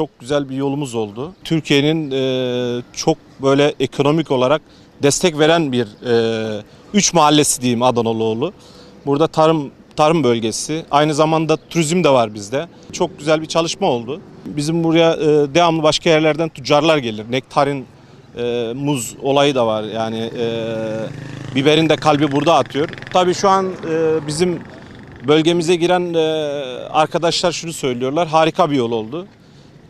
çok güzel bir yolumuz oldu. Türkiye'nin e, çok böyle ekonomik olarak destek veren bir e, üç mahallesi diyeyim Adanalıoğlu. Burada tarım tarım bölgesi. Aynı zamanda turizm de var bizde. Çok güzel bir çalışma oldu. Bizim buraya e, devamlı başka yerlerden tüccarlar gelir. Nektarin, e, muz olayı da var. Yani e, biberin de kalbi burada atıyor. Tabii şu an e, bizim bölgemize giren e, arkadaşlar şunu söylüyorlar. Harika bir yol oldu.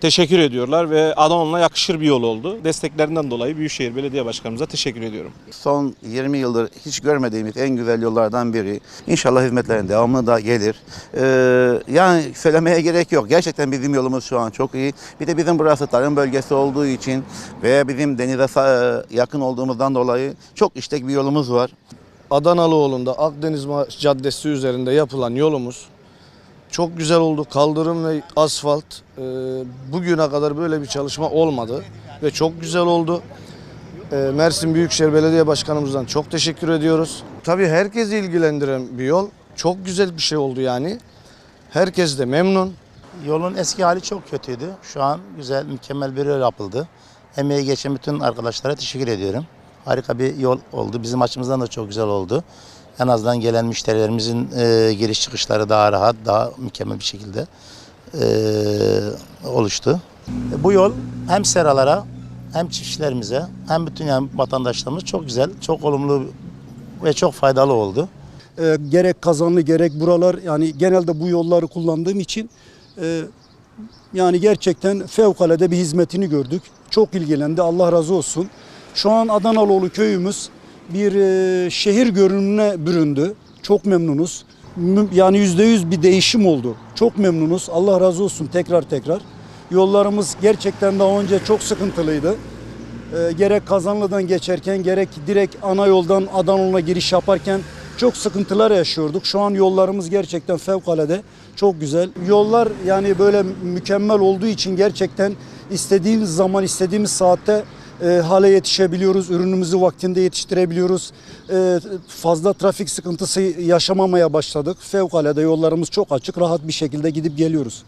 Teşekkür ediyorlar ve Adanalı'na yakışır bir yol oldu. Desteklerinden dolayı Büyükşehir Belediye Başkanımıza teşekkür ediyorum. Son 20 yıldır hiç görmediğimiz en güzel yollardan biri. İnşallah hizmetlerin devamlı da gelir. Ee, yani söylemeye gerek yok. Gerçekten bizim yolumuz şu an çok iyi. Bir de bizim burası tarım bölgesi olduğu için ve bizim denize yakın olduğumuzdan dolayı çok işlek bir yolumuz var. Adanalıoğlu'nda Akdeniz Caddesi üzerinde yapılan yolumuz çok güzel oldu. Kaldırım ve asfalt e, bugüne kadar böyle bir çalışma olmadı ve çok güzel oldu. E, Mersin Büyükşehir Belediye Başkanımızdan çok teşekkür ediyoruz. Tabii herkesi ilgilendiren bir yol. Çok güzel bir şey oldu yani. Herkes de memnun. Yolun eski hali çok kötüydü. Şu an güzel, mükemmel bir yol yapıldı. Emeği geçen bütün arkadaşlara teşekkür ediyorum. Harika bir yol oldu. Bizim açımızdan da çok güzel oldu. En azından gelen müşterilerimizin e, giriş çıkışları daha rahat, daha mükemmel bir şekilde e, oluştu. Bu yol hem seralara hem çiftçilerimize hem bütün yani vatandaşlarımız çok güzel, çok olumlu ve çok faydalı oldu. E, gerek kazanlı gerek buralar yani genelde bu yolları kullandığım için e, yani gerçekten fevkalade bir hizmetini gördük. Çok ilgilendi Allah razı olsun. Şu an Adanalıoğlu köyümüz bir e, şehir görünümüne büründü. Çok memnunuz. Yani yüzde yüz bir değişim oldu. Çok memnunuz. Allah razı olsun tekrar tekrar. Yollarımız gerçekten daha önce çok sıkıntılıydı. E, gerek Kazanlı'dan geçerken gerek direkt ana yoldan Adanalı'na giriş yaparken çok sıkıntılar yaşıyorduk. Şu an yollarımız gerçekten fevkalade çok güzel. Yollar yani böyle mükemmel olduğu için gerçekten istediğimiz zaman istediğimiz saatte e, hale yetişebiliyoruz. Ürünümüzü vaktinde yetiştirebiliyoruz. E, fazla trafik sıkıntısı yaşamamaya başladık. Fevkalade yollarımız çok açık, rahat bir şekilde gidip geliyoruz.